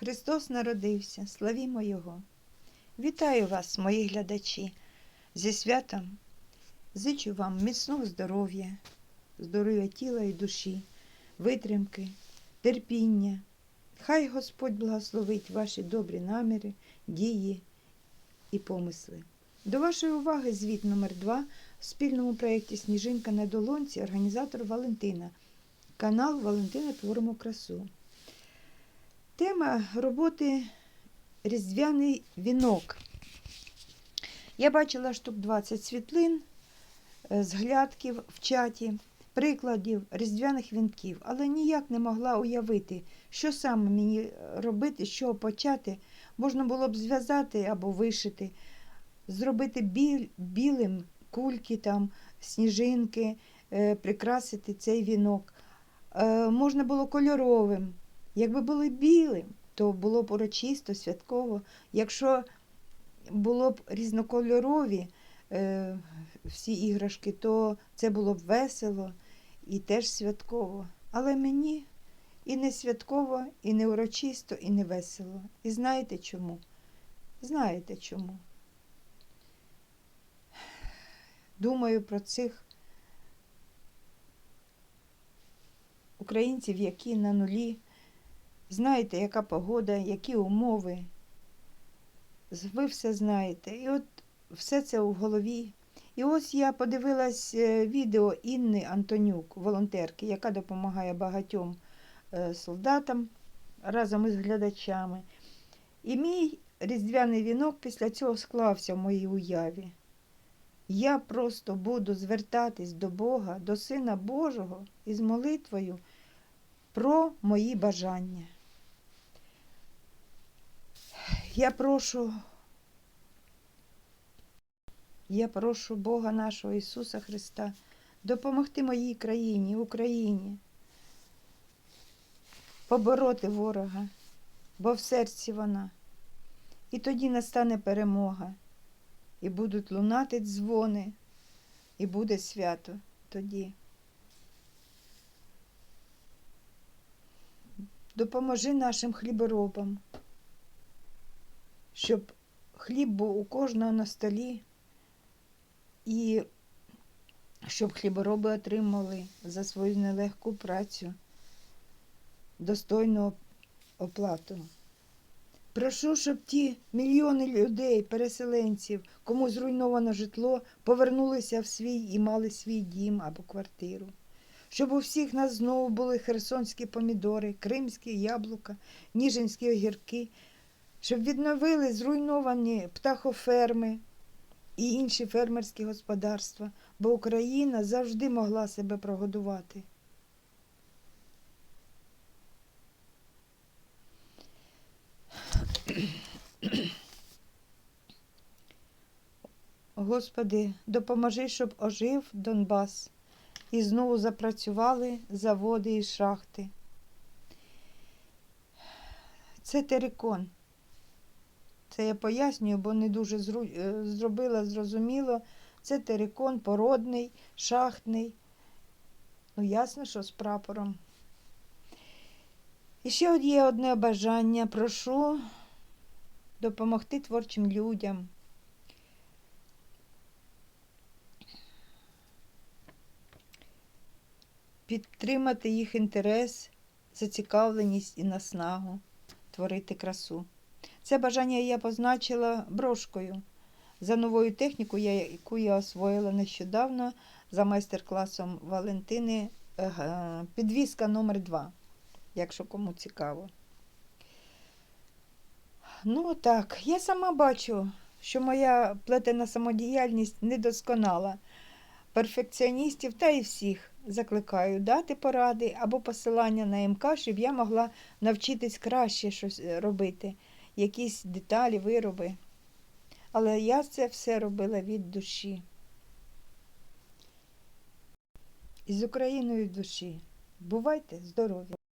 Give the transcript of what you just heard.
Христос народився, славімо Його. Вітаю вас, мої глядачі, зі святом. Зичу вам міцного здоров'я, здоров'я тіла і душі, витримки, терпіння. Хай Господь благословить ваші добрі наміри, дії і помисли. До вашої уваги звіт номер 2 в спільному проєкті Сніжинка на долонці, організатор Валентина, канал Валентина Творимо красу. Тема роботи Різдвяний вінок. Я бачила штук 20 світлин, е, зглядків в чаті, прикладів різдвяних вінків, але ніяк не могла уявити, що саме мені робити, чого почати. Можна було б зв'язати або вишити, зробити біль, білим кульки, там, сніжинки, е, прикрасити цей вінок. Е, можна було кольоровим. Якби були білим, то було б урочисто, святково. Якщо було б різнокольорові е, всі іграшки, то це було б весело і теж святково. Але мені і не святково, і не урочисто, і не весело. І знаєте чому? Знаєте чому? Думаю про цих українців, які на нулі. Знаєте, яка погода, які умови. Ви все знаєте. І от все це у голові. І ось я подивилась е, відео Інни Антонюк, волонтерки, яка допомагає багатьом е, солдатам разом із глядачами. І мій різдвяний вінок після цього склався в моїй уяві. Я просто буду звертатись до Бога, до Сина Божого із молитвою про мої бажання. Я прошу, я прошу Бога нашого Ісуса Христа допомогти моїй країні, Україні, побороти ворога, бо в серці вона. І тоді настане перемога, і будуть лунати дзвони, і буде свято тоді. Допоможи нашим хліборобам щоб хліб був у кожного на столі, і щоб хлібороби отримали за свою нелегку працю достойну оплату. Прошу, щоб ті мільйони людей, переселенців, кому зруйновано житло, повернулися в свій і мали свій дім або квартиру. Щоб у всіх нас знову були херсонські помідори, кримські яблука, ніжинські огірки, щоб відновили зруйновані птахоферми і інші фермерські господарства, бо Україна завжди могла себе прогодувати. Господи, допоможи, щоб ожив Донбас і знову запрацювали заводи і шахти. Це терикон. Це я пояснюю, бо не дуже зру... е, зробила зрозуміло. Це терикон породний, шахтний. Ну, ясно, що з прапором. І ще є одне бажання. Прошу допомогти творчим людям. Підтримати їх інтерес, зацікавленість і наснагу, творити красу. Це бажання я позначила брошкою за новою технікою, яку я освоїла нещодавно за майстер-класом Валентини. е, Підвізка номер 2 якщо кому цікаво. Ну так, я сама бачу, що моя плетена самодіяльність недосконала. Перфекціоністів та і всіх закликаю дати поради або посилання на МК, щоб я могла навчитись краще щось робити якісь деталі, вироби. Але я це все робила від душі. І з Україною душі. Бувайте здорові!